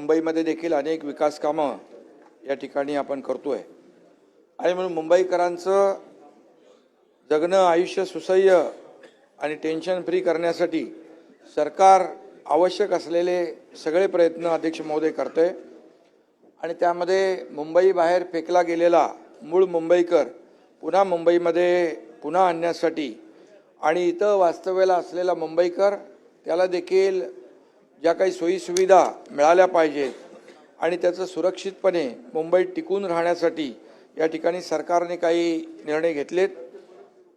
मुंबईमध्ये देखील अनेक विकास कामं या ठिकाणी आपण करतो आहे आणि म्हणून मुंबईकरांचं जगणं आयुष्य सुसह्य आणि टेन्शन फ्री करण्यासाठी सरकार आवश्यक असलेले सगळे प्रयत्न अध्यक्ष महोदय करतंय. आणि त्यामध्ये मुंबई बाहेर फेकला गेलेला मूळ मुंबईकर पुन्हा मुंबईमध्ये पुन्हा आणण्यासाठी आणि इथं वास्तव्याला असलेला मुंबईकर त्याला देखील ज्या काही सोयीसुविधा मिळाल्या पाहिजेत आणि त्याचं सुरक्षितपणे मुंबईत टिकून राहण्यासाठी या ठिकाणी सरकारने काही निर्णय घेतलेत.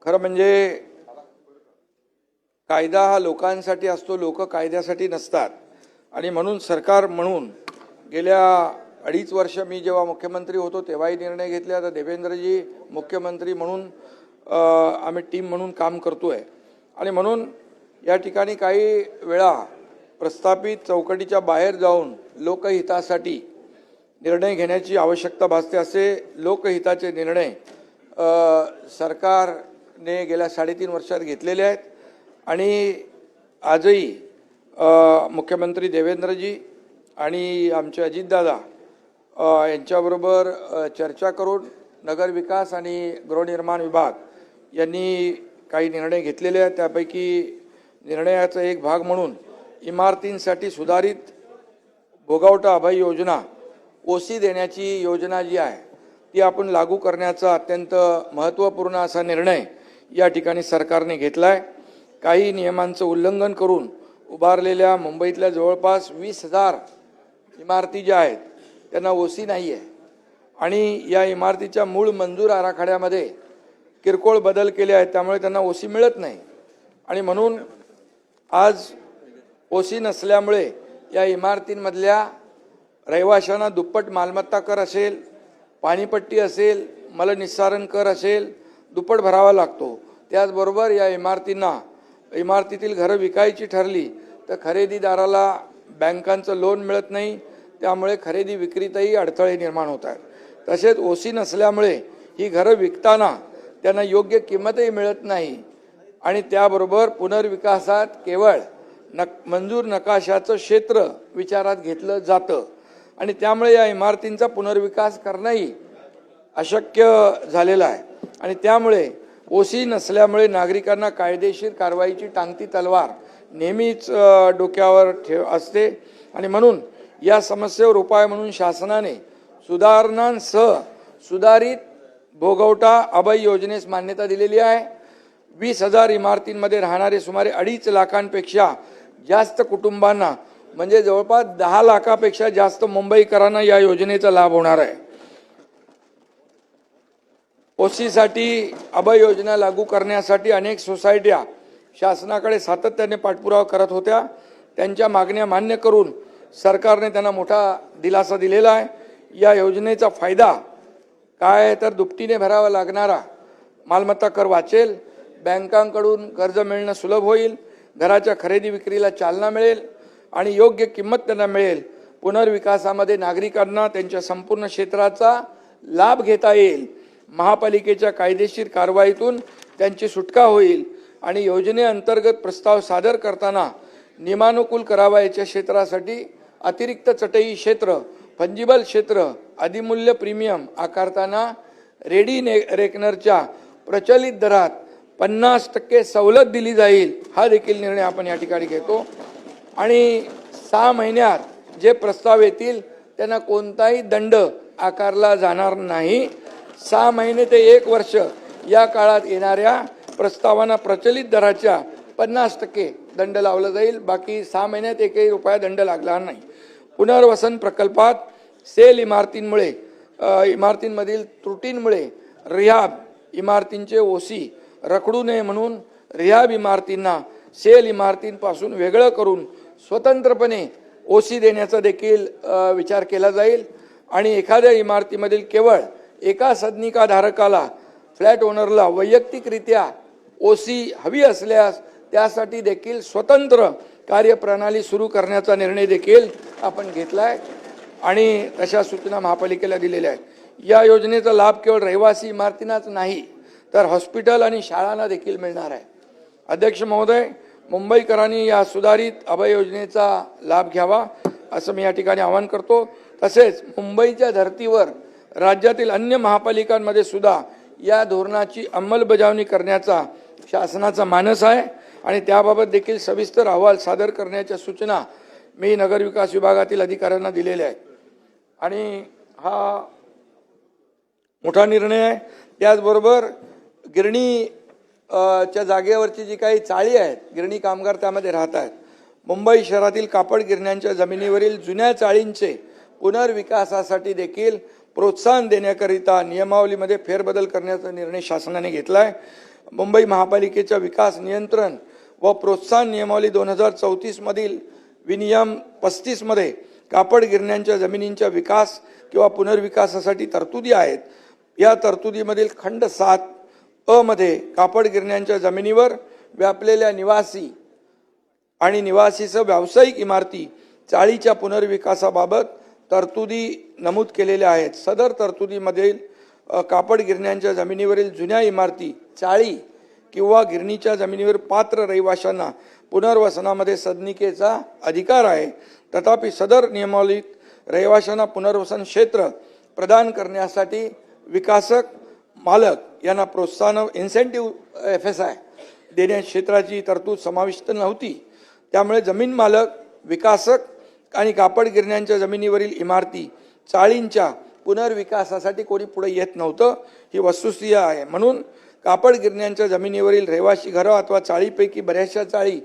खरं म्हणजे कायदा हा लोकांसाठी असतो लोक कायद्यासाठी नसतात. आणि म्हणून सरकार म्हणून गेल्या अडीच वर्ष मी जेव्हा मुख्यमंत्री होतो तेव्हाही निर्णय घेतले. आता देवेंद्रजी मुख्यमंत्री म्हणून आम्ही टीम म्हणून काम करतो आहे आणि म्हणून या ठिकाणी काही वेळा प्रस्थापित चौकटीच्या बाहेर जाऊन लोकहितासाठी निर्णय घेण्याची आवश्यकता भासते असे लोकहिताचे निर्णय सरकारने गेल्या साडेतीन वर्षात घेतलेले आहेत. आणि आजही मुख्यमंत्री देवेंद्रजी आणि आमचे अजितदादा यांच्याबरोबर चर्चा करून नगरविकास आणि गृहनिर्माण विभाग यांनी काही निर्णय घेतलेले आहेत. त्यापैकी निर्णयाचा एक भाग म्हणून इमारतींसाठी सुधारित भोगावटा अभय योजना ओसी देण्याची योजना जी आहे ती आपण लागू करण्याचा अत्यंत महत्त्वपूर्ण असा निर्णय या ठिकाणी सरकारने घेतला आहे काही नियमांचं उल्लंघन करून उभारलेल्या मुंबईतल्या जवळपास वीस हजार इमारती ज्या आहेत त्यांना ओसी नाही आहे आणि या इमारतीच्या मूळ मंजूर आराखड्यामध्ये किरकोळ बदल केले आहेत त्यामुळे त्यांना ओसी मिळत नाही. आणि म्हणून आज ओसी नसल्यामुळे या इमारतींमधल्या रहिवाशांना दुप्पट मालमत्ता कर असेल पाणीपट्टी असेल मलनिस्सारण कर असेल दुप्पट भरावा लागतो. त्याचबरोबर या इमारतींना इमारतीतील घरं विकायची ठरली तर खरेदीदाराला बँकांचं लोन मिळत नाही त्यामुळे खरेदी विक्रीतही अडथळे निर्माण होत आहेत. तसेच ओसी नसल्यामुळे ही घरं विकताना त्यांना योग्य किंमतही मिळत नाही आणि त्याबरोबर पुनर्विकासात केवळ नक मंजूर नकाशाचं क्षेत्र विचारात घेतलं जातं. आणि त्यामुळे या इमारतींचा पुनर्विकास करणंही अशक्य झालेलं आहे. आणि त्यामुळे ओसी नसल्यामुळे नागरिकांना कायदेशीर कारवाईची टांगती तलवार नेहमीच डोक्यावर ठेव असते. आणि म्हणून या समस्येवर उपाय म्हणून शासनाने सुधारणांसह सुधारित भोगवटा अभय योजनेस मान्यता दिलेली आहे. वीस हजार इमारतींमध्ये राहणारे सुमारे अडीच लाखांपेक्षा जास्त कुटुंबांना म्हणजे जवळपास दहा लाखापेक्षा जास्त मुंबईकरांना या योजनेचा लाभ होणार आहे. ओसीसाठी अभय योजना लागू करण्यासाठी अनेक सोसायट्या शासनाकडे सातत्याने पाठपुरावा करत होत्या. त्यांच्या मागण्या मान्य करून सरकारने त्यांना मोठा दिलासा दिलेला आहे. या योजनेचा फायदा काय आहे तर दुपटीने भरावा लागणारा मालमत्ता कर वाचेल. बँकांकडून कर्ज मिळणं सुलभ होईल. घराच्या खरेदी विक्रीला चालना मिळेल आणि योग्य किंमत त्यांना मिळेल. पुनर्विकासामध्ये नागरिकांना त्यांच्या संपूर्ण क्षेत्राचा लाभ घेता येईल. महापालिकेच्या कायदेशीर कारवाईतून त्यांची सुटका होईल आणि योजनेअंतर्गत प्रस्ताव सादर करताना नियमानुकूल करावयाच्या क्षेत्रासाठी अतिरिक्त चटई क्षेत्र फंजिबल क्षेत्र अधिमूल्य प्रीमियम आकारताना रेडी ने रेकनरच्या प्रचलित दरात पन्नास टक्के सवलत दिली जाईल हा देखील निर्णय आपण या ठिकाणी घेतो. आणि सहा महिन्यात जे प्रस्ताव येतील त्यांना कोणताही दंड आकारला जाणार नाही. सहा महिने ते एक वर्ष या काळात येणाऱ्या प्रस्तावांना प्रचलित दराच्या पन्नास टक्के दंड लावला जाईल बाकी सहा महिन्यात एकही रुपया दंड लागणार नाही. पुनर्वसन प्रकल्पात सेल इमारतींमुळे इमारतींमधील त्रुटींमुळे रिहाब इमारतींचे ओसी रखडू नये म्हणून रिहाब इमारतींना सेल इमारतींपासून वेगळं करून स्वतंत्रपणे ओसी देण्याचा देखील विचार केला जाईल. आणि एखाद्या इमारतीमधील केवळ एका सदनिकाधारकाला फ्लॅट ओनरला वैयक्तिकरित्या ओसी हवी असल्यास त्यासाठी देखील स्वतंत्र कार्यप्रणाली सुरू करण्याचा निर्णय देखील आपण घेतला आहे आणि तशा सूचना महापालिकेला दिलेल्या आहेत. या योजनेचा लाभ केवळ रहिवासी इमारतींनाच नाही तर हॉस्पिटल आणि शाळांना देखील मिळणार आहे. अध्यक्ष महोदय मुंबईकरांनी या सुधारित अभय योजनेचा लाभ घ्यावा असं मी या ठिकाणी आवाहन करतो. तसेच मुंबईच्या धर्तीवर राज्यातील अन्य महापालिकांमध्ये सुद्धा या धोरणाची अंमलबजावणी करण्याचा शासनाचा मानस आहे आणि त्याबाबत देखील सविस्तर अहवाल सादर करण्याच्या सूचना मी नगरविकास विभागातील अधिकाऱ्यांना दिलेल्या आहेत. आणि हा मोठा निर्णय आहे. त्याचबरोबर गिरणी च्या जागेवरची जी काही चाळी आहेत गिरणी कामगार त्यामध्ये राहत आहेत मुंबई शहरातील कापड गिरण्यांच्या जमिनीवरील जुन्या चाळींचे पुनर्विकासासाठी देखील प्रोत्साहन देण्याकरिता नियमावलीमध्ये फेरबदल करण्याचा निर्णय शासनाने घेतला आहे मुंबई महापालिकेच्या विकास नियंत्रण व प्रोत्साहन नियमावली दोन हजार चौतीसमधील विनियम पस्तीसमध्ये कापड गिरण्यांच्या जमिनींच्या विकास किंवा पुनर्विकासासाठी तरतुदी आहेत. या तरतुदीमधील खंड सात अ मध्ये कापड गिरण्यांच्या जमिनीवर व्यापलेल्या निवासी आणि निवासीसह व्यावसायिक इमारती चाळीच्या पुनर्विकासाबाबत तरतुदी नमूद केलेल्या आहेत. सदर तरतुदीमधील कापड गिरण्यांच्या जमिनीवरील जुन्या इमारती चाळी किंवा गिरणीच्या जमिनीवर पात्र रहिवाशांना पुनर्वसनामध्ये सदनिकेचा अधिकार आहे. तथापि सदर नियमावलीत रहिवाशांना पुनर्वसन क्षेत्र प्रदान करण्यासाठी विकासक मालक यांना प्रोत्साहन इन्सेंटिव्ह एफ एस आय देण्या क्षेत्राची तरतूद समाविष्ट नव्हती. त्यामुळे जमीन मालक विकासक आणि कापड गिरण्यांच्या जमिनीवरील इमारती चाळींच्या पुनर्विकासासाठी कोणी पुढे येत नव्हतं ही वस्तुस्थिती आहे. म्हणून कापड गिरण्यांच्या जमिनीवरील रहिवासी घरं अथवा चाळीपैकी बऱ्याचशा चाळी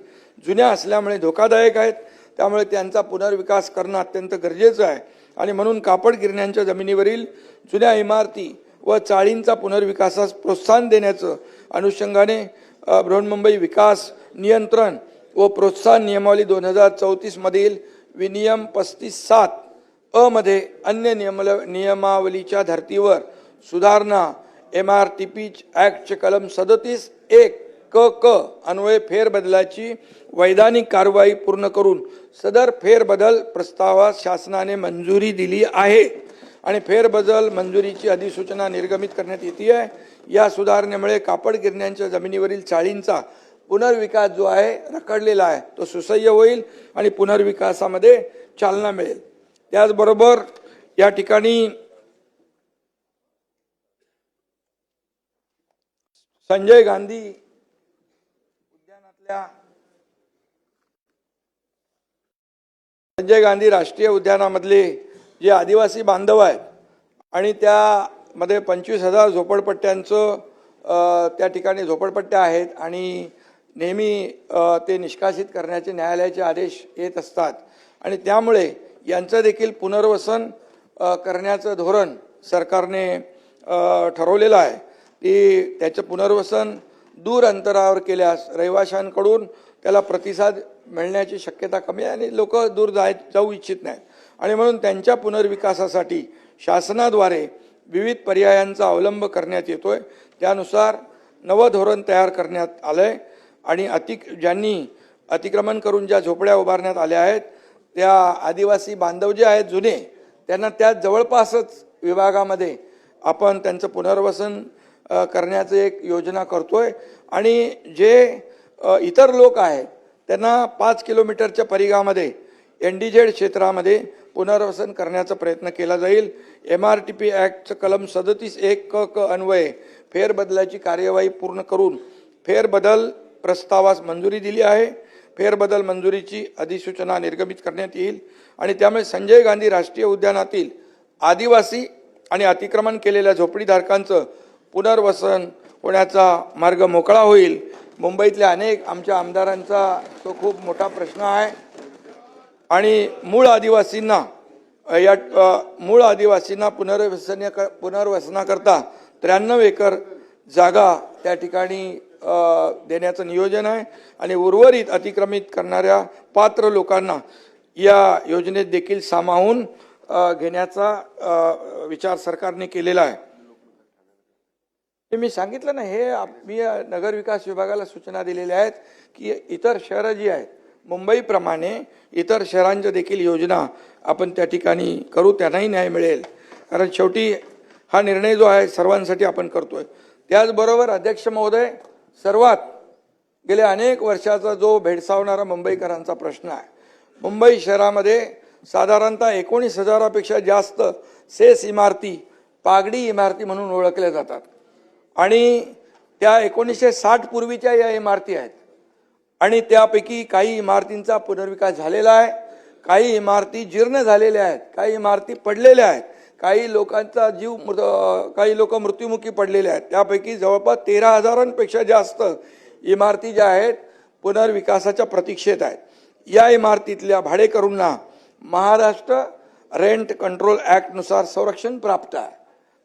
जुन्या असल्यामुळे धोकादायक आहेत. त्यामुळे त्यांचा पुनर्विकास करणं अत्यंत गरजेचं आहे. आणि म्हणून कापड गिरण्यांच्या जमिनीवरील जुन्या इमारती व चाळींचा पुनर्विकासास प्रोत्साहन देण्याचं अनुषंगाने बृहन्मुंबई विकास नियंत्रण व प्रोत्साहन नियमावली दोन हजार चौतीसमधील विनियम पस्तीस सात अमध्ये अन्य नियमल नियमावलीच्या धर्तीवर सुधारणा एम आर टी पी ॲक्टचे कलम सदतीस एक क क अन्वये फेरबदलाची वैधानिक कारवाई पूर्ण करून सदर फेरबदल प्रस्तावास शासनाने मंजुरी दिली आहे. आणि फेरबदल मंजुरीची अधिसूचना निर्गमित करण्यात येते आहे. या सुधारणेमुळे कापड गिरण्यांच्या जमिनीवरील चाळींचा पुनर्विकास जो आहे रखडलेला आहे. तो सुसह्य होईल आणि पुनर्विकासामध्ये चालना मिळेल. त्याचबरोबर या ठिकाणी संजय गांधी उद्यानातल्या संजय गांधी राष्ट्रीय उद्यानामधले जे आदिवासी बांधव आहेत आणि त्यामध्ये पंचवीस हजार झोपडपट्ट्यांचं त्या ठिकाणी झोपडपट्ट्या आहेत आणि नेहमी ते निष्कासित करण्याचे न्यायालयाचे आदेश येत असतात. आणि त्यामुळे यांचं देखील पुनर्वसन करण्याचं धोरण सरकारने ठरवलेलं आहे. की त्याचं पुनर्वसन दूर अंतरावर केल्यास रहिवाशांकडून त्याला प्रतिसाद मिळण्याची शक्यता कमी आहे आणि लोक दूर जाय जाऊ इच्छित नाहीत. आणि म्हणून त्यांच्या पुनर्विकासासाठी शासनाद्वारे विविध पर्यायांचा अवलंब करण्यात येतो आहे त्यानुसार नवं धोरण तयार करण्यात आलं आहे आणि अतिक ज्यांनी अतिक्रमण करून ज्या झोपड्या उभारण्यात आल्या आहेत त्या आदिवासी बांधव जे आहेत जुने त्यांना त्या जवळपासच विभागामध्ये आपण त्यांचं पुनर्वसन करण्याचं एक योजना करतो आहे आणि जे इतर लोक आहेत त्यांना पाच किलोमीटरच्या परिघामध्ये एन डी झेड क्षेत्रामध्ये पुनर्वसन करण्याचा प्रयत्न केला जाईल. एम आर टी पी ॲक्टचं कलम सदतीस एक क क अन्वये फेरबदलाची कार्यवाही पूर्ण करून फेरबदल प्रस्तावास मंजुरी दिली आहे. फेरबदल मंजुरीची अधिसूचना निर्गमित करण्यात येईल. आणि त्यामुळे संजय गांधी राष्ट्रीय उद्यानातील आदिवासी आणि अतिक्रमण केलेल्या झोपडीधारकांचं पुनर्वसन होण्याचा मार्ग मोकळा होईल. मुंबईतल्या अनेक आमच्या आमदारांचा तो खूप मोठा प्रश्न आहे. आणि मूळ आदिवासींना या मूळ आदिवासींना पुनर्वसन पुनर्वसनाकरता त्र्याण्णव एकर जागा त्या ठिकाणी देण्याचं नियोजन आहे. आणि उर्वरित अतिक्रमित करणाऱ्या पात्र लोकांना या योजनेत देखील सामावून घेण्याचा विचार सरकारने केलेला आहे. मी सांगितलं ना हे मी नगर विकास विभागाला सूचना दिलेल्या आहेत की इतर शहरं जी आहेत मुंबईप्रमाणे इतर शहरांच्या देखील योजना आपण त्या ठिकाणी करू त्यांनाही न्याय मिळेल. कारण शेवटी हा निर्णय जो आहे सर्वांसाठी आपण करतोय. त्याचबरोबर अध्यक्ष महोदय सर्वात गेल्या अनेक वर्षाचा जो भेडसावणारा मुंबईकरांचा प्रश्न आहे. मुंबई शहरामध्ये साधारणतः एकोणीस हजारापेक्षा जास्त सेस इमारती पागडी इमारती म्हणून ओळखल्या जातात. आणि त्या एकोणीसशे साठ पूर्वीच्या या इमारती आहेत. आणि त्यापैकी काही इमारतींचा पुनर्विकास झालेला आहे. काही इमारती जीर्ण झालेल्या आहेत. काही इमारती पडलेल्या आहेत. काही लोकांचा जीव मृत काही लोक मृत्युमुखी पडलेले आहेत. त्यापैकी जवळपास तेरा हजारांपेक्षा जास्त इमारती ज्या आहेत पुनर्विकासाच्या प्रतीक्षेत आहेत. या इमारतीतल्या भाडेकरूंना महाराष्ट्र रेंट कंट्रोल ॲक्टनुसार संरक्षण प्राप्त आहे.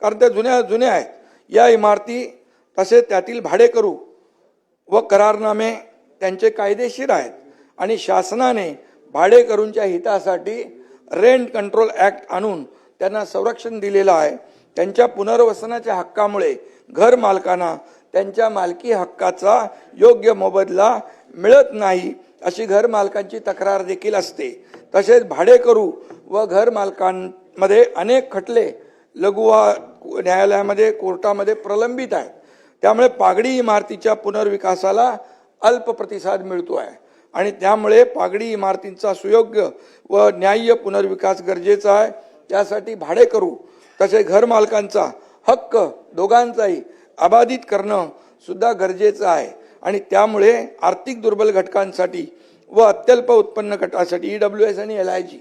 कारण त्या जुन्या जुन्या आहेत. या इमारती तसेच त्यातील भाडेकरू व करारनामे त्यांचे कायदेशीर आहेत. आणि शासनाने भाडेकरूंच्या हितासाठी रेंट कंट्रोल ॲक्ट आणून त्यांना संरक्षण दिलेलं आहे. त्यांच्या पुनर्वसनाच्या हक्कामुळे घर मालकांना त्यांच्या मालकी हक्काचा योग्य मोबदला मिळत नाही अशी घर मालकांची तक्रार देखील असते. तसेच भाडेकरू व घर मालकांमध्ये अनेक खटले लघुवा न्यायालयामध्ये कोर्टामध्ये प्रलंबित आहेत. त्यामुळे पागडी इमारतीच्या पुनर्विकासाला अल्प प्रतिसाद मिळतो आहे आणि त्यामुळे पागडी इमारतींचा सुयोग्य व न्याय्य पुनर्विकास गरजेचा आहे. त्यासाठी भाडे करू तसे घरमालकांचा हक्क दोघांचाही अबाधित करणं सुद्धा गरजेचं आहे. आणि त्यामुळे आर्थिक दुर्बल घटकांसाठी व अत्यल्प उत्पन्न गटासाठी ई डब्ल्यू एस आणि एल आय जी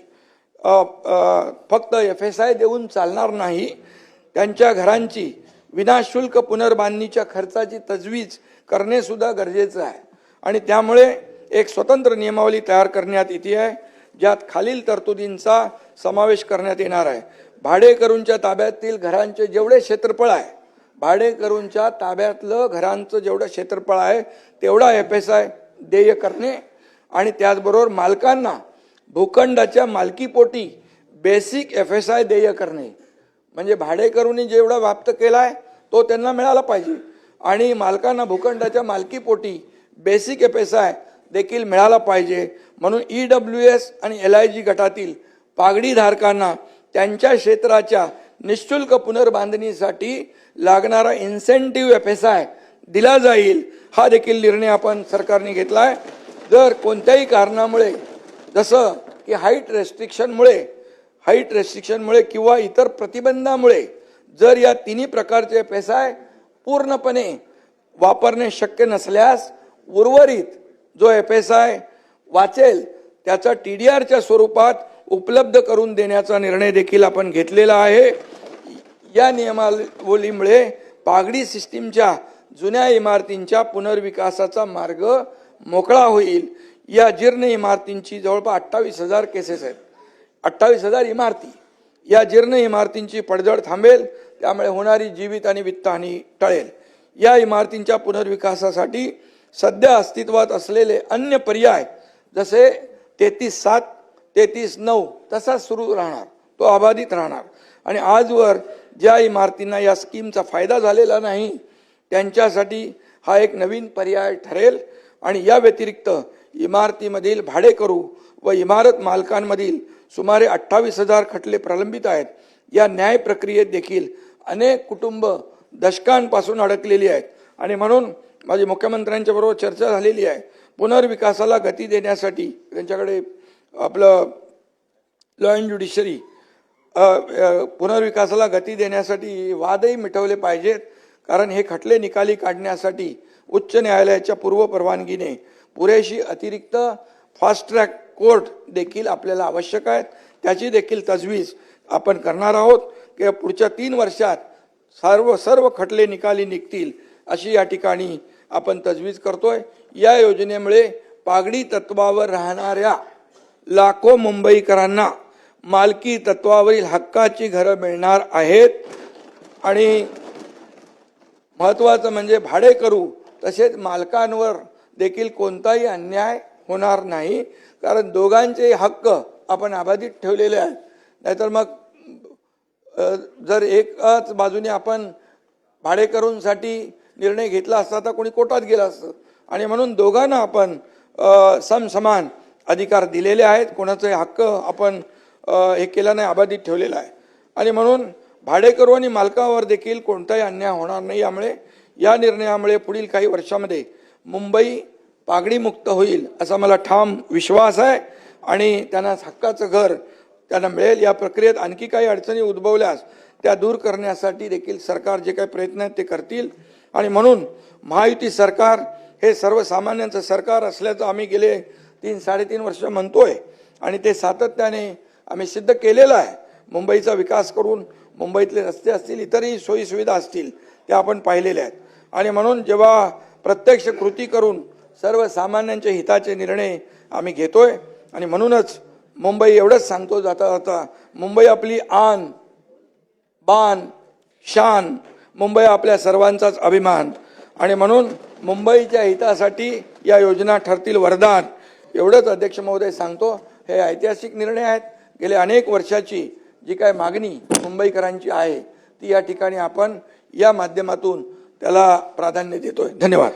फक्त एफ एस आय देऊन चालणार नाही. त्यांच्या घरांची विनाशुल्क पुनर्बांधणीच्या खर्चाची तजवीज करणे सुद्धा गरजेचं आहे. आणि त्यामुळे एक स्वतंत्र नियमावली तयार करण्यात येते आहे ज्यात खालील तरतुदींचा समावेश करण्यात येणार आहे. भाडेकरूंच्या ताब्यातील घरांचे जेवढे क्षेत्रफळ आहे भाडेकरूंच्या ताब्यातलं घरांचं जेवढं क्षेत्रफळ आहे तेवढा एफ एस आय देय करणे आणि त्याचबरोबर मालकांना भूखंडाच्या मालकीपोटी बेसिक एफ एस आय देय करणे. म्हणजे भाडेकरूंनी जेवढा व्याप्त केला आहे तो त्यांना मिळाला पाहिजे. आणि मालकांना भूखंडाच्या मालकीपोटी बेसिक एफ एस आय देखील मिळाला पाहिजे. म्हणून ई डब्ल्यू एस आणि एल आय जी गटातील पागडीधारकांना त्यांच्या क्षेत्राच्या निशुल्क पुनर्बांधणीसाठी लागणारा इन्सेंटिव्ह एफ एस आय दिला जाईल. हा देखील निर्णय आपण सरकारने घेतला आहे जर कोणत्याही कारणामुळे जसं की हाईट रेस्ट्रिक्शनमुळे हाईट रेस्ट्रिक्शनमुळे किंवा इतर प्रतिबंधामुळे जर या तिन्ही प्रकारचे एफ एस आय पूर्णपणे वापरणे शक्य नसल्यास उर्वरित जो एफ एस आय वाचेल त्याचा टी डी आरच्या स्वरूपात उपलब्ध करून देण्याचा निर्णय देखील आपण घेतलेला आहे. या नियमावलीमुळे पागडी सिस्टीमच्या जुन्या इमारतींच्या पुनर्विकासाचा मार्ग मोकळा होईल. या जीर्ण इमारतींची जवळपास अठ्ठावीस हजार केसेस आहेत. अठ्ठावीस हजार इमारती. या जीर्ण इमारतींची पडझड थांबेल त्यामुळे होणारी जीवित आणि वित्तहानी टळेल. या इमारतींच्या पुनर्विकासासाठी सध्या अस्तित्वात असलेले अन्य पर्याय जसे तेहतीस सात तेहतीस नऊ तसाच सुरू राहणार तो अबाधित राहणार. आणि आजवर ज्या इमारतींना या स्कीमचा फायदा झालेला नाही त्यांच्यासाठी हा एक नवीन पर्याय ठरेल. आणि या व्यतिरिक्त इमारतीमधील भाडेकरू व इमारत मालकांमधील सुमारे अठ्ठावीस हजार खटले प्रलंबित आहेत. या न्याय प्रक्रियेत देखील अनेक कुटुंब दशकांपासून अडकलेली आहेत. आणि म्हणून माझी मुख्यमंत्र्यांच्या बरोबर चर्चा झालेली आहे. पुनर्विकासाला गती देण्यासाठी त्यांच्याकडे आपलं लॉ अँड ज्युडिशरी पुनर्विकासाला गती देण्यासाठी वादही मिटवले पाहिजेत. कारण हे खटले निकाली काढण्यासाठी उच्च न्यायालयाच्या पूर्व परवानगीने पुरेशी अतिरिक्त फास्ट ट्रॅक कोर्ट देखील आपल्याला आवश्यक आहेत. त्याची देखील तजवीज आपण करणार आहोत. की पुढच्या तीन वर्षात सर्व सर्व खटले निकाली निघतील अशी या ठिकाणी आपण तजवीज करतोय. या योजनेमुळे पागडी तत्वावर राहणाऱ्या लाखो मुंबईकरांना मालकी तत्वावरील हक्काची घरं मिळणार आहेत. आणि महत्वाचं म्हणजे भाडेकरू तसेच मालकांवर देखील कोणताही अन्याय होणार नाही. कारण दोघांचे हक्क आपण अबाधित ठेवलेले आहेत. नाहीतर मग जर एकाच बाजूने आपण भाडेकरूंसाठी निर्णय घेतला असता तर कोणी कोर्टात गेलं असतं. आणि म्हणून दोघांना आपण समसमान अधिकार दिलेले आहेत. कोणाचे हक्क आपण हे केलं नाही अबाधित ठेवलेला आहे. आणि म्हणून भाडेकरू आणि मालकावर देखील कोणताही अन्याय होणार नाही. यामुळे या निर्णयामुळे पुढील काही वर्षामध्ये मुंबई पागडीमुक्त होईल असा मला ठाम विश्वास आहे. आणि त्यांना हक्काचं घर त्यांना मिळेल. या प्रक्रियेत आणखी काही अडचणी उद्भवल्यास त्या दूर करण्यासाठी देखील सरकार जे काही प्रयत्न आहेत ते करतील. आणि म्हणून महायुती सरकार हे सर्वसामान्यांचं सरकार असल्याचं आम्ही गेले तीन साडेतीन वर्ष म्हणतोय. आणि ते सातत्याने आम्ही सिद्ध केलेलं आहे. मुंबईचा विकास करून मुंबईतले रस्ते असतील इतरही सोयीसुविधा असतील त्या आपण पाहिलेल्या आहेत. आणि म्हणून जेव्हा प्रत्यक्ष कृती करून सर्वसामान्यांच्या हिताचे निर्णय आम्ही घेतोय आणि म्हणूनच मुंबई एवढंच सांगतो जाता जाता मुंबई आपली आन बान शान मुंबई आपल्या सर्वांचाच अभिमान. आणि म्हणून मुंबईच्या हितासाठी या योजना ठरतील वरदान. एवढंच अध्यक्ष महोदय सांगतो हे ऐतिहासिक निर्णय आहेत. गेल्या अनेक वर्षाची जी काय मागणी मुंबईकरांची आहे ती या ठिकाणी आपण या माध्यमातून त्याला प्राधान्य देतोय. धन्यवाद.